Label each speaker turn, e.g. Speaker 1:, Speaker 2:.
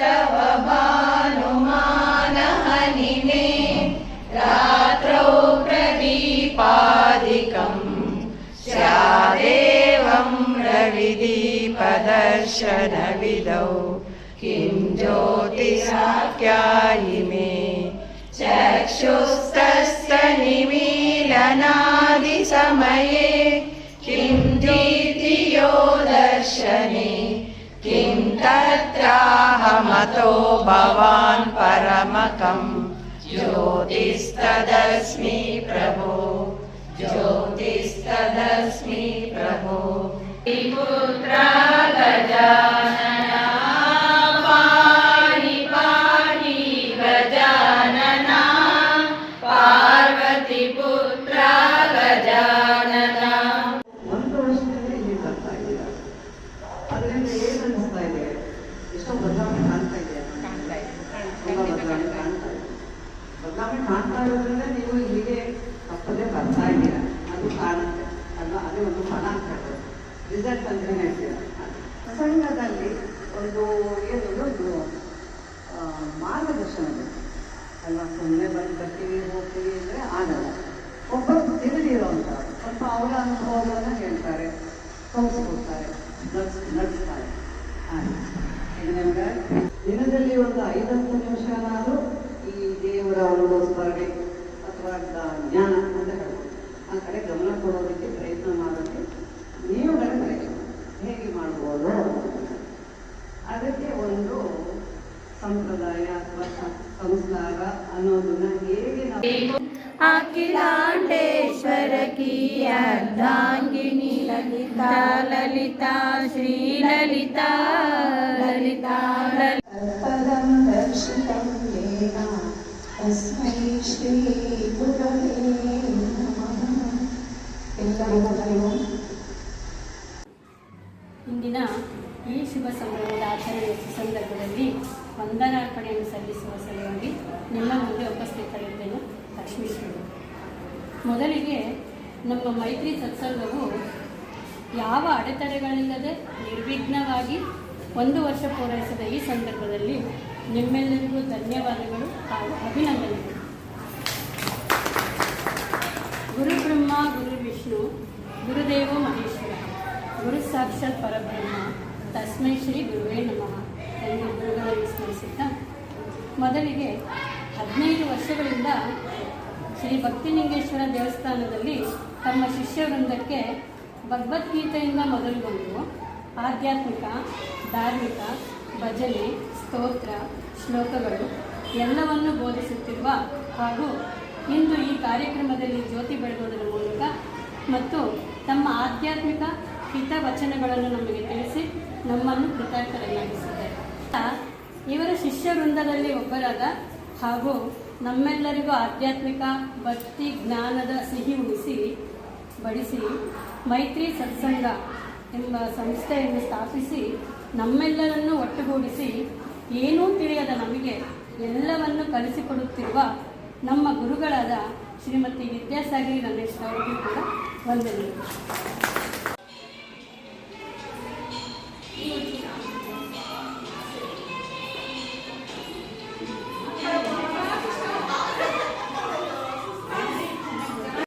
Speaker 1: तव भानुमानहनिने रात्रौ प्रदीपादिकम् स्यादेवं रविदीपदर्शनविदौ किं ज्योतिराख्यायि मे निमीलनादिसमये किं दीतियो दर्शने किं तत्राहमतो भवान् परमकं ज्योतिस्तदस्मि प्रभो
Speaker 2: ಎಷ್ಟೋ ಬದಲಾವಣೆ ಕಾಣ್ತಾ ಇದೆ. ತುಂಬ ಬದಲಾವಣೆ ಕಾಣ್ತಾ ಇದೆ. ಬದಲಾವಣೆ ಕಾಣ್ತಾ ಇರೋದ್ರಿಂದ ನೀವು ಇಲ್ಲಿಗೆ ತಪ್ಪದೆ ಬರ್ತಾ ಇದ್ದೀರಾ? ಅದು ಕಾಣುತ್ತೆ ಅಲ್ವಾ? ಅದೇ ಒಂದು ಫಲ ಅಂತ ಹೇಳ್ತಾರೆ ರಿಸಲ್ಟ್ ಅಂತ ಹೇಳ್ತೀರಾ? ಸಂಘದಲ್ಲಿ ಒಂದು ಏನು ಒಂದು ಆ, ಮಾರ್ಗದರ್ಶನ ಬೇಕು ಅಲ್ವಾ? ಸುಮ್ಮನೆ ಬಂದು ಬರ್ತೀವಿ ಹೋಗ್ತೀವಿ ಅಂದರೆ ಆಗಲ್ಲ. ಒಬ್ಬ ತಿಳಿದಿರೋಂಥವ್ರು ಸ್ವಲ್ಪ ಅವರ ಅನುಭವಗಳನ್ನು ಹೇಳ್ತಾರೆ ತೋರಿಸ್ಕೊಡ್ತಾರೆ ನಡ್ಸ್ ನಡೆಸ್ತಾರೆ. ಹಾಗೆ ದಿನದಲ್ಲಿ ಒಂದು ನಿಮಿಷ ನಾನು ಈ ದೇವರ ಒಂದು ಸ್ಮರಣೆ ಅಥವಾ ಜ್ಞಾನ ಅಂತ ಹೇಳ್ಬೋದು. ಆ ಕಡೆ ಗಮನ ಕೊಡೋದಕ್ಕೆ ಪ್ರಯತ್ನ ಮಾಡೋಕ್ಕೆ ನೀವು ಪ್ರಯತ್ನ ಹೇಗೆ ಮಾಡ್ಬೋದು ಅದಕ್ಕೆ ಒಂದು ಸಂಪ್ರದಾಯ ಅಥವಾ ಸಂಸ್ಕಾರ ಅನ್ನೋದನ್ನ ಹೇಗೆ ನಾವು
Speaker 1: ಕೀ ಅರ್ಧಾಂಗಿನಿ ಲಲಿತಾ ಲಲಿತಾ ಶ್ರೀ ಲಲಿತಾ ಲಲಿತಾ
Speaker 3: ಪದಂ ದರ್ಶಿತಂ ಯೇನ. ತಸ್ಮೈ ಶ್ರೀ ಗುರವೇ ಎಲ್ಲರಿಗೂ
Speaker 4: ಇಂದಿನ ಈ ಶುಭ ಸಂಭ್ರಮದ ಆಚರಣೆಯ ಸಂದರ್ಭದಲ್ಲಿ ವಂದನಾರ್ಪಣೆಯನ್ನು ಸಲ್ಲಿಸುವ ಸಲುವಾಗಿ ನಿಮ್ಮ ಮುಂದೆ ಉಪಸ್ಥಿತರಿದ್ದೇನೆ ಲಕ್ಷ್ಮೀಶ್ವರ. ಮೊದಲಿಗೆ ನಮ್ಮ ಮೈತ್ರಿ ಸತ್ಸಂಗವು ಯಾವ ಅಡೆತಡೆಗಳಿಲ್ಲದೆ ನಿರ್ವಿಘ್ನವಾಗಿ ಒಂದು ವರ್ಷ ಪೂರೈಸಿದ ಈ ಸಂದರ್ಭದಲ್ಲಿ ನಿಮ್ಮೆಲ್ಲರಿಗೂ ಧನ್ಯವಾದಗಳು ಹಾಗೂ ಅಭಿನಂದನೆಗಳು. ಗುರು ಬ್ರಹ್ಮ, ಗುರು ವಿಷ್ಣು, ಗುರುದೇವ ಮಹೇಶ್ವರ. ಗುರು ಸಾಕ್ಷಾತ್ ಪರಬ್ರಹ್ಮ. ತಸ್ಮೈ ಶ್ರೀ ಗುರುವೇ ನಮಃ. ಎಂದು ಗುರುಗಳನ್ನು ಸ್ಮರಿಸುತ್ತಾ ಮೊದಲಿಗೆ ಹದಿನೈದು ವರ್ಷಗಳಿಂದ ಶ್ರೀ ಭಕ್ತಿಲಿಂಗೇಶ್ವರ ದೇವಸ್ಥಾನದಲ್ಲಿ ತಮ್ಮ ಶಿಷ್ಯವೃಂದಕ್ಕೆ ಭಗವದ್ಗೀತೆಯಿಂದ ಮೊದಲುಗೊಂಡು ಆಧ್ಯಾತ್ಮಿಕ, ಧಾರ್ಮಿಕ, ಭಜನೆ, ಸ್ತೋತ್ರ, ಶ್ಲೋಕಗಳು ಎಲ್ಲವನ್ನು ಬೋಧಿಸುತ್ತಿರುವ ಹಾಗೂ ಇಂದು ಈ ಕಾರ್ಯಕ್ರಮದಲ್ಲಿ ಜ್ಯೋತಿ ಬೆಳಗೋದರ ಮೂಲಕ ಮತ್ತು ತಮ್ಮ ಆಧ್ಯಾತ್ಮಿಕ ಹಿತವಚನಗಳನ್ನು ನಮಗೆ ತಿಳಿಸಿ ನಮ್ಮನ್ನು ಕೃತಜ್ಞರನ್ನಾಗಿಸಿದ್ದಾರೆ ಇವರ ಶಿಷ್ಯ ವೃಂದದಲ್ಲಿ ಒಬ್ಬರಾದ ಹಾಗೂ ನಮ್ಮೆಲ್ಲರಿಗೂ ಆಧ್ಯಾತ್ಮಿಕ ಭಕ್ತಿ ಜ್ಞಾನದ ಸಿಹಿ ಉಳಿಸಿ ಬಡಿಸಿ ಮೈತ್ರಿ ಸತ್ಸಂಗ ಎಂಬ ಸಂಸ್ಥೆಯನ್ನು ಸ್ಥಾಪಿಸಿ ನಮ್ಮೆಲ್ಲರನ್ನು ಒಟ್ಟುಗೂಡಿಸಿ ಏನೂ ತಿಳಿಯದ ನಮಗೆ ಎಲ್ಲವನ್ನು ಕಲಿಸಿಕೊಡುತ್ತಿರುವ ನಮ್ಮ ಗುರುಗಳಾದ ಶ್ರೀಮತಿ ವಿದ್ಯಾಸಾಗರಿ ರಮೇಶ್ ಅವರಿಗೂ ಕೂಡ ವಂದನೆಗಳು.